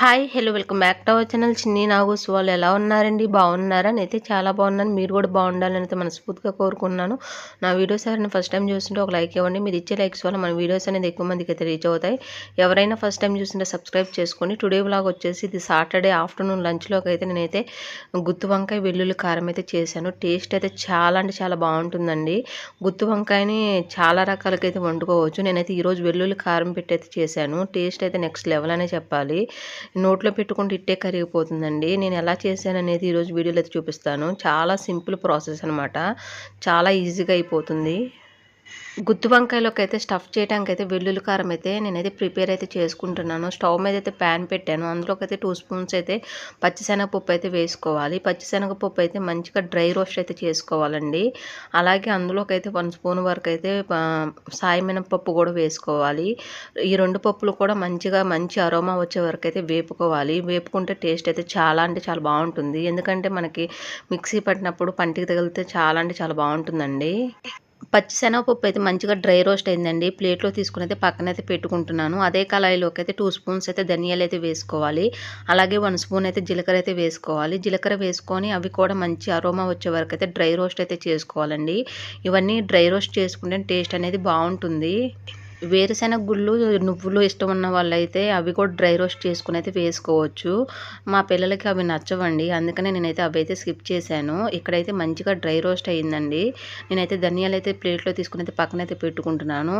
Hi hello welcome back to our channel. Chinni నాగూస్ వాళ్ళు ఎలా ఉన్నారండి? బాగున్నారా? నేనైతే చాలా బాగున్నాను. మీరు కూడా బాగుండాలని అయితే మనస్ఫూర్తిగా కోరుకున్నాను నా వీడియోస్ ఎవరైనా ఫస్ట్ టైం చూస్తుంటే ఒక లైక్ ఇవ్వండి. మీరు ఇచ్చే లైక్స్ వల్ల మన వీడియోస్ అనేది ఎక్కువ మందికి అయితే రీచ్ అవుతాయి. ఎవరైనా ఫస్ట్ టైం చూస్తుంటే సబ్స్క్రైబ్ చేసుకొని టుడే బ్లాగ్ వచ్చేసి ఇది సాటర్డే ఆఫ్టర్నూన్ లంచ్లోకి అయితే నేనైతే గుత్తి వంకాయ వెల్లుల్లి కారం అయితే చేశాను. టేస్ట్ అయితే చాలా అంటే చాలా బాగుంటుందండి. గుత్తి వంకాయని చాలా రకాలకైతే వండుకోవచ్చు. నేనైతే ఈరోజు వెల్లుల్లి కారం పెట్టి అయితే చేశాను. టేస్ట్ అయితే నెక్స్ట్ లెవెల్ అనే చెప్పాలి. నోట్లో పెట్టుకుంటే ఇట్టే కరిగిపోతుందండి. నేను ఎలా చేశాను అనేది ఈరోజు వీడియోలో అయితే చూపిస్తాను. చాలా సింపుల్ ప్రాసెస్ అనమాట చాలా ఈజీగా అయిపోతుంది. గుత్తి వంకాయలోకి అయితే స్టఫ్ చేయడానికి అయితే వెల్లుల్లి కారం అయితే నేనైతే ప్రిపేర్ అయితే చేసుకుంటున్నాను. స్టవ్ మీద అయితే ప్యాన్ పెట్టాను. అందులోకి అయితే టూ స్పూన్స్ అయితే పచ్చిశనగపప్పు అయితే వేసుకోవాలి. పచ్చిశనగపప్పు అయితే మంచిగా డ్రై రోస్ట్ అయితే చేసుకోవాలండి. అలాగే అందులోకి అయితే వన్ స్పూన్ వరకు అయితే సాయి మినపప్పు కూడా వేసుకోవాలి. ఈ రెండు పప్పులు కూడా మంచిగా మంచి అరోమా వచ్చే వరకు అయితే వేపుకోవాలి. వేపుకుంటే టేస్ట్ అయితే చాలా అంటే చాలా బాగుంటుంది. ఎందుకంటే మనకి మిక్సీ పట్టినప్పుడు పంటికి తగిలితే చాలా అంటే చాలా బాగుంటుందండి. పచ్చిశనగపప్పు అయితే మంచిగా డ్రై రోస్ట్ అయిందండి. ప్లేట్లో తీసుకుని అయితే పక్కన అయితే పెట్టుకుంటున్నాను. అదే కళాయిలోకి అయితే టూ స్పూన్స్ అయితే ధనియాలు అయితే వేసుకోవాలి. అలాగే వన్ స్పూన్ అయితే జీలకర్ర అయితే వేసుకోవాలి. జీలకర్ర వేసుకొని అవి కూడా మంచి అరోమా వచ్చే వరకు అయితే డ్రై రోస్ట్ అయితే చేసుకోవాలండి. ఇవన్నీ డ్రై రోస్ట్ చేసుకుంటే టేస్ట్ అనేది బాగుంటుంది. వేరుశెనగ గుళ్ళు నువ్వులు ఇష్టం ఉన్న వాళ్ళైతే అవి కూడా డ్రై రోస్ట్ చేసుకుని అయితే వేసుకోవచ్చు. మా పిల్లలకి అవి నచ్చవండి. అందుకనే నేనైతే అవి అయితే స్కిప్ చేశాను. ఇక్కడైతే మంచిగా డ్రై రోస్ట్ అయ్యిందండి నేనైతే ధనియాలు అయితే ప్లేట్లో తీసుకుని అయితే పక్కన అయితే పెట్టుకుంటున్నాను.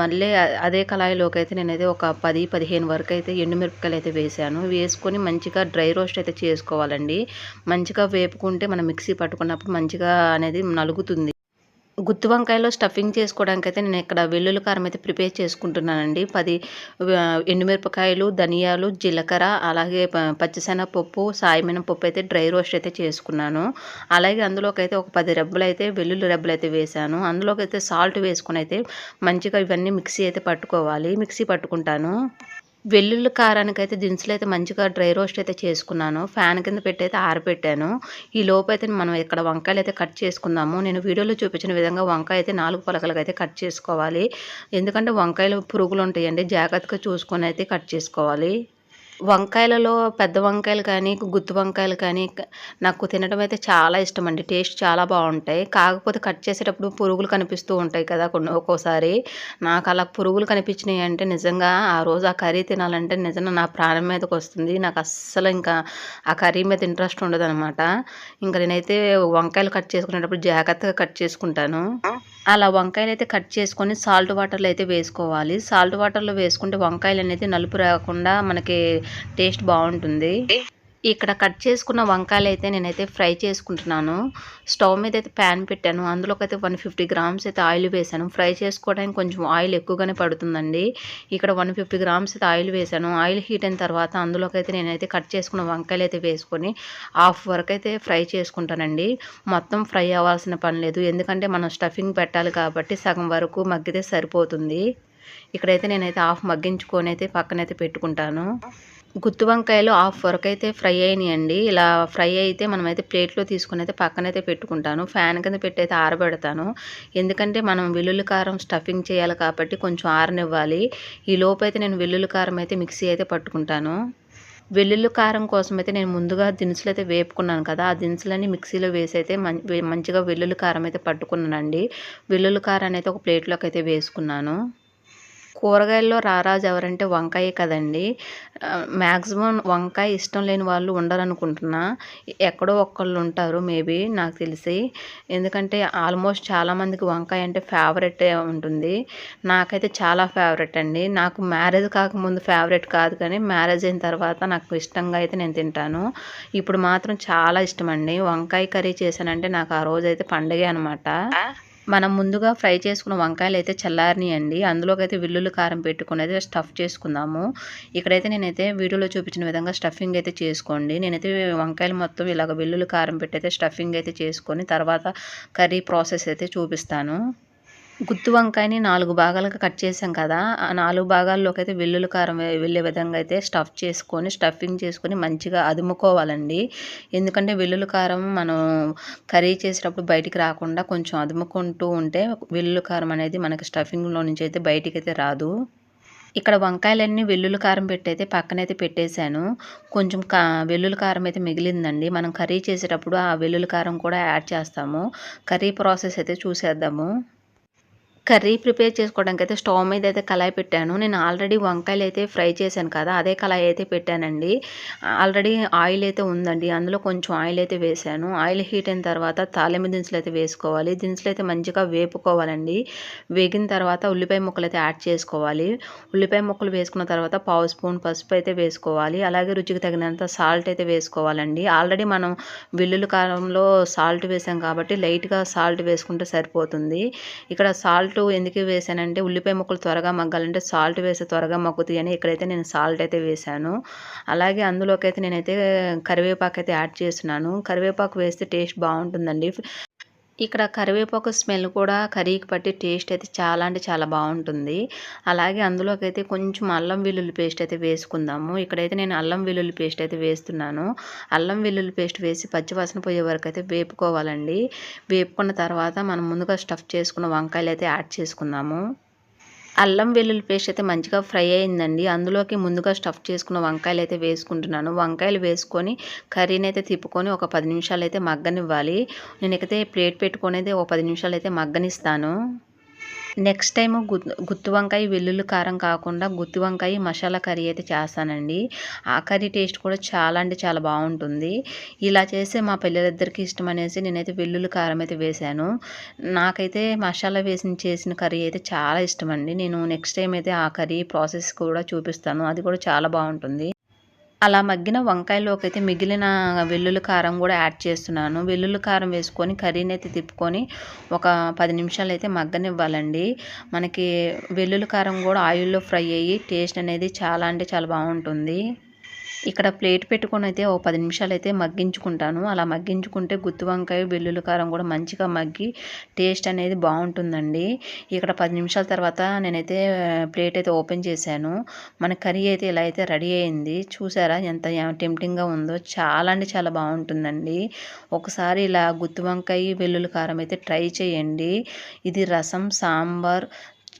మళ్ళీ అదే కళాయిలోకి అయితే నేనైతే ఒక పది పదిహేను వరకు అయితే ఎండుమిరపకాయలు అయితే వేసాను వేసుకొని మంచిగా డ్రై రోస్ట్ అయితే చేసుకోవాలండి. మంచిగా వేపుకుంటే మనం మిక్సీ పట్టుకున్నప్పుడు మంచిగా అనేది నలుగుతుంది. గుత్తి వంకాయలో స్టఫింగ్ చేసుకోవడానికి అయితే నేను ఇక్కడ వెల్లుల్లి కారం అయితే ప్రిపేర్ చేసుకుంటున్నానండి. పది ఎండుమిరపకాయలు ధనియాలు జీలకర్ర అలాగే పచ్చిశనగపప్పు సాయమైన పప్పు అయితే డ్రై రోస్ట్ అయితే చేసుకున్నాను. అలాగే అందులోకి అయితే ఒక పది రెబ్బలు అయితే వెల్లుల్లి రెబ్బలు అయితే వేసాను అందులోకి అయితే సాల్ట్ వేసుకుని అయితే మంచిగా ఇవన్నీ మిక్సీ అయితే పట్టుకోవాలి. మిక్సీ పట్టుకుంటాను. వెల్లుల్లి కారానికి అయితే దినుసులు అయితే మంచిగా డ్రై రోస్ట్ అయితే చేసుకున్నాను. ఫ్యాన్ కింద పెట్టి అయితే ఆరబెట్టాను ఈ లోపు అయితే మనం ఇక్కడ వంకాయలు అయితే కట్ చేసుకుందాము. నేను వీడియోలో చూపించిన విధంగా వంకాయ అయితే నాలుగు పలకలుగా అయితే కట్ చేసుకోవాలి. ఎందుకంటే వంకాయలు పురుగులు ఉంటాయండి జాగ్రత్తగా చూసుకొని అయితే కట్ చేసుకోవాలి. వంకాయలలో పెద్ద వంకాయలు కానీ గుత్తి వంకాయలు కానీ నాకు తినడం అయితే చాలా ఇష్టం అండి టేస్ట్ చాలా బాగుంటాయి. కాకపోతే కట్ చేసేటప్పుడు పురుగులు కనిపిస్తూ ఉంటాయి కదా కొన్ని ఒక్కోసారి. నాకు అలా పురుగులు కనిపించినాయి అంటే నిజంగా ఆ రోజు ఆ కర్రీ తినాలంటే నిజంగా నా ప్రాణం మీదకి వస్తుంది. నాకు అస్సలు ఇంకా ఆ కర్రీ మీద ఇంట్రెస్ట్ ఉండదు అనమాట ఇంకా నేనైతే వంకాయలు కట్ చేసుకునేటప్పుడు జాగ్రత్తగా కట్ చేసుకుంటాను. అలా వంకాయలు అయితే కట్ చేసుకొని సాల్ట్ వాటర్లో అయితే వేసుకోవాలి. సాల్ట్ వాటర్లో వేసుకుంటే వంకాయలు అనేది నలుపు రాకుండా మనకి టేస్ట్ బాగుంటుంది. ఇక్కడ కట్ చేసుకున్న వంకాయలు అయితే నేనైతే ఫ్రై చేసుకుంటున్నాను. స్టవ్ మీద అయితే ప్యాన్ పెట్టాను. అందులోకి అయితే వన్ ఫిఫ్టీ గ్రామ్స్ అయితే ఆయిల్ వేసాను. ఫ్రై చేసుకోవడానికి కొంచెం ఆయిల్ ఎక్కువగానే పడుతుందండి. ఇక్కడ వన్ ఫిఫ్టీ గ్రామ్స్ అయితే ఆయిల్ వేసాను. ఆయిల్ హీట్ అయిన తర్వాత అందులోకి అయితే నేనైతే కట్ చేసుకున్న వంకాయలు అయితే వేసుకొని హాఫ్ వరకు అయితే ఫ్రై చేసుకుంటానండి. మొత్తం ఫ్రై అవ్వాల్సిన పని లేదు. ఎందుకంటే మనం స్టఫింగ్ పెట్టాలి కాబట్టి సగం వరకు మగ్గితే సరిపోతుంది. ఇక్కడైతే నేనైతే హాఫ్ మగ్గించుకొని అయితే పక్కనైతే పెట్టుకుంటాను. గుత్తి వంకాయలు హాఫ్ వరకు అయితే ఫ్రై అయినాయండి. ఇలా ఫ్రై అయితే మనమైతే ప్లేట్లో తీసుకుని అయితే పక్కనైతే పెట్టుకుంటాను. ఫ్యాన్ కింద పెట్టి అయితే ఆరబెడతాను. ఎందుకంటే మనం వెల్లుల్లి కారం స్టఫింగ్ చేయాలి కాబట్టి కొంచెం ఆరనివ్వాలి. ఈ లోపు అయితే నేను వెల్లుల్లి కారం అయితే మిక్సీ అయితే పట్టుకుంటాను. వెల్లుల్లి కారం కోసం అయితే నేను ముందుగా దినుసులు అయితే వేపుకున్నాను కదా ఆ దినుసులన్నీ మిక్సీలో వేసి అయితే మంచిగా వెల్లుల్లి కారం అయితే పట్టుకున్నానండి. వెల్లుల్లి కారం అయితే ఒక ప్లేట్లోకి అయితే వేసుకున్నాను. కూరగాయల్లో రారాజు ఎవరంటే వంకాయ కదండి. మ్యాక్సిమం వంకాయ ఇష్టం లేని వాళ్ళు ఉండరనుకుంటున్నా. ఎక్కడో ఒక్కళ్ళు ఉంటారు మేబీ నాకు తెలిసి. ఎందుకంటే ఆల్మోస్ట్ చాలామందికి వంకాయ అంటే ఫేవరెట్ ఉంటుంది. నాకైతే చాలా ఫేవరెట్ అండి. నాకు మ్యారేజ్ కాకముందు ఫేవరెట్ కాదు కానీ మ్యారేజ్ అయిన తర్వాత నాకు ఇష్టంగా అయితే నేను తింటాను. ఇప్పుడు మాత్రం చాలా ఇష్టం అండి వంకాయ కర్రీ చేశానంటే నాకు ఆ రోజైతే పండగే అనమాట మనం ముందుగా ఫ్రై చేసుకున్న వంకాయలు అయితే చల్లారినాయండి. అందులోకి అయితే వెల్లుల్లి కారం పెట్టుకుని అయితే స్టఫ్ చేసుకుందాము. ఇక్కడైతే నేనైతే వీడియోలో చూపించిన విధంగా స్టఫింగ్ అయితే చేసుకోండి. నేనైతే వంకాయలు మొత్తం ఇలాగ వెల్లుల్లి కారం పెట్టి అయితే స్టఫింగ్ అయితే చేసుకొని తర్వాత కర్రీ ప్రాసెస్ అయితే చూపిస్తాను. గుత్తి వంకాయని నాలుగు భాగాలుగా కట్ చేసాం కదా. ఆ నాలుగు భాగాల్లోకి అయితే వెల్లుల్లి కారం వెళ్ళే విధంగా అయితే స్టఫ్ చేసుకొని స్టఫింగ్ చేసుకొని మంచిగా అదుముకోవాలండి. ఎందుకంటే వెల్లుల్లి కారం మనం కర్రీ చేసేటప్పుడు బయటికి రాకుండా కొంచెం అదుముకుంటూ ఉంటే వెల్లుల్లి కారం అనేది మనకి స్టఫింగ్లో నుంచి అయితే బయటికి అయితే రాదు. ఇక్కడ వంకాయలన్నీ వెల్లుల్లి కారం పెట్టయితే పక్కనైతే పెట్టేశాను. కొంచెం కా వెల్లుల్లి కారం అయితే మిగిలిందండి. మనం కర్రీ చేసేటప్పుడు ఆ వెల్లుల్లి కారం కూడా యాడ్ చేస్తాము. కర్రీ ప్రాసెస్ అయితే చూసేద్దాము. కర్రీ ప్రిపేర్ చేసుకోవడానికి అయితే స్టవ్ మీద అయితే కళాయి పెట్టాను. నేను ఆల్రెడీ వంకాయలు అయితే ఫ్రై చేశాను కదా అదే కళాయి అయితే పెట్టానండి. ఆల్రెడీ ఆయిల్ అయితే ఉందండి అందులో కొంచెం ఆయిల్ అయితే వేసాను ఆయిల్ హీట్ అయిన తర్వాత తాలింపు దినుసులు అయితే వేసుకోవాలి. దినుసులు అయితే మంచిగా వేపుకోవాలండి. వేగిన తర్వాత ఉల్లిపాయ ముక్కలు అయితే యాడ్ చేసుకోవాలి. ఉల్లిపాయ ముక్కలు వేసుకున్న తర్వాత పావు స్పూన్ పసుపు అయితే వేసుకోవాలి. అలాగే రుచికి తగినంత సాల్ట్ అయితే వేసుకోవాలండి. ఆల్రెడీ మనం వెల్లుల్లి కారంలో సాల్ట్ వేసాం కాబట్టి లైట్గా సాల్ట్ వేసుకుంటే సరిపోతుంది. ఇక్కడ సాల్ట్ ఎందుకు వేసానంటే ఉల్లిపాయ ముక్కలు త్వరగా మగ్గాలంటే సాల్ట్ వేస్తే త్వరగా మగ్గుతాయి అని ఇక్కడైతే నేను సాల్ట్ అయితే వేసాను. అలాగే అందులోకి అయితే నేనైతే కరివేపాకు అయితే యాడ్ చేస్తున్నాను. కరివేపాకు వేస్తే టేస్ట్ బాగుంటుందండి. ఇక్కడ కరివేపాకు స్మెల్ కూడా కర్రీకి పట్టి టేస్ట్ అయితే చాలా అంటే చాలా బాగుంటుంది. అలాగే అందులోకి అయితే కొంచెం అల్లం వెల్లుల్లి పేస్ట్ అయితే వేసుకుందాము. ఇక్కడైతే నేను అల్లం వెల్లుల్లి పేస్ట్ అయితే వేస్తున్నాను. అల్లం వెల్లుల్లి పేస్ట్ వేసి పచ్చివాసన పోయే వరకు అయితే వేపుకోవాలండి. వేపుకున్న తర్వాత మనం ముందుగా స్టఫ్ చేసుకున్న వంకాయలు అయితే యాడ్ చేసుకుందాము. అల్లం వెల్లుల్లి పేస్ట్ అయితే మంచిగా ఫ్రై అయిందండి. అందులోకి ముందుగా స్టఫ్ చేసుకున్న వంకాయలు అయితే వేసుకుంటున్నాను. వంకాయలు వేసుకొని కర్రీని అయితే తిప్పుకొని ఒక పది నిమిషాలు అయితే మగ్గనివ్వాలి. నేనైతే ప్లేట్ పెట్టుకొని అయితే ఒక పది నిమిషాలు అయితే మగ్గనిస్తాను. నెక్స్ట్ టైం గుత్తి వంకాయ వెల్లుల్లి కారం కాకుండా గుత్తి వంకాయ మసాలా కర్రీ అయితే చేస్తానండి. ఆ కర్రీ టేస్ట్ కూడా చాలా అంటే చాలా బాగుంటుంది. ఇలా చేస్తే మా పిల్లలిద్దరికి ఇష్టం అనేసి నేనైతే వెల్లుల్లి కారం అయితే వేశాను. నాకైతే మసాలా వేసి చేసిన కర్రీ అయితే చాలా ఇష్టం అండి నేను నెక్స్ట్ టైం అయితే ఆ కర్రీ ప్రాసెస్ కూడా చూపిస్తాను. అది కూడా చాలా బాగుంటుంది. అలా మగ్గిన వంకాయలోకి అయితే మిగిలిన వెల్లుల్లి కారం కూడా యాడ్ చేస్తున్నాను. వెల్లుల్లి కారం వేసుకొని కర్రీని అయితే తిప్పుకొని ఒక పది నిమిషాలు అయితే మగ్గనివ్వాలండి. మనకి వెల్లుల్లి కారం కూడా ఆయిల్లో ఫ్రై అయ్యి టేస్ట్ అనేది చాలా అంటే చాలా బాగుంటుంది. ఇక్కడ ప్లేట్ పెట్టుకొని అయితే ఓ పది నిమిషాలు అయితే మగ్గించుకుంటాను. అలా మగ్గించుకుంటే గుత్తి వంకాయ వెల్లుల్లి కారం కూడా మంచిగా మగ్గి టేస్ట్ అనేది బాగుంటుందండి. ఇక్కడ పది నిమిషాల తర్వాత నేనైతే ప్లేట్ అయితే ఓపెన్ చేశాను. మన కర్రీ అయితే ఇలా అయితే రెడీ అయింది. చూసారా ఎంత టెంప్టింగ్గా ఉందో. చాలా అంటే చాలా బాగుంటుందండి. ఒకసారి ఇలా గుత్తి వంకాయ వెల్లుల్లి కారం అయితే ట్రై చేయండి. ఇది రసం సాంబార్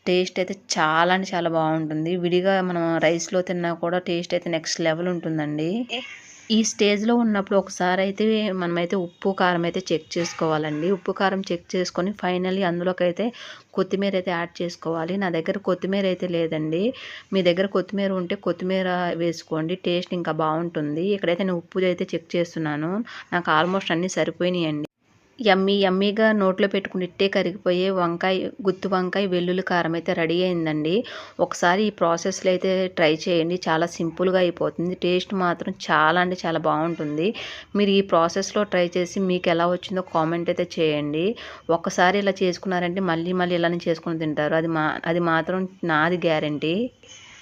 టేస్ట్ అయితే చాలా అంటే చాలా బాగుంటుంది. విడిగా మనం రైస్లో తిన్నా కూడా టేస్ట్ అయితే నెక్స్ట్ లెవెల్ ఉంటుందండి. ఈ స్టేజ్లో ఉన్నప్పుడు ఒకసారి అయితే మనమైతే ఉప్పు కారం అయితే చెక్ చేసుకోవాలండి. ఉప్పు కారం చెక్ చేసుకొని ఫైనల్లీ అందులోకి అయితే కొత్తిమీర అయితే యాడ్ చేసుకోవాలి. నా దగ్గర కొత్తిమీర అయితే లేదండి. మీ దగ్గర కొత్తిమీర ఉంటే కొత్తిమీర వేసుకోండి. టేస్ట్ ఇంకా బాగుంటుంది. ఇక్కడైతే నేను ఉప్పు అయితే చెక్ చేస్తున్నాను. నాకు ఆల్మోస్ట్ అన్నీ సరిపోయినాయండి. యమ్మీ యమ్మీగా నోట్లో పెట్టుకుని ఇట్టే కరిగిపోయే వంకాయ గుత్తి వంకాయ వెల్లుల్లి కారం అయితే రెడీ అయిందండి. ఒకసారి ఈ ప్రాసెస్లో అయితే ట్రై చేయండి. చాలా సింపుల్గా అయిపోతుంది. టేస్ట్ మాత్రం చాలా అంటే చాలా బాగుంటుంది. మీరు ఈ ప్రాసెస్లో ట్రై చేసి మీకు ఎలా వచ్చిందో కామెంట్ అయితే చేయండి. ఒకసారి ఇలా చేసుకున్నారంటే మళ్ళీ మళ్ళీ ఇలానే చేసుకుని తింటారు. అది మా అది మాత్రం నాది గ్యారంటీ.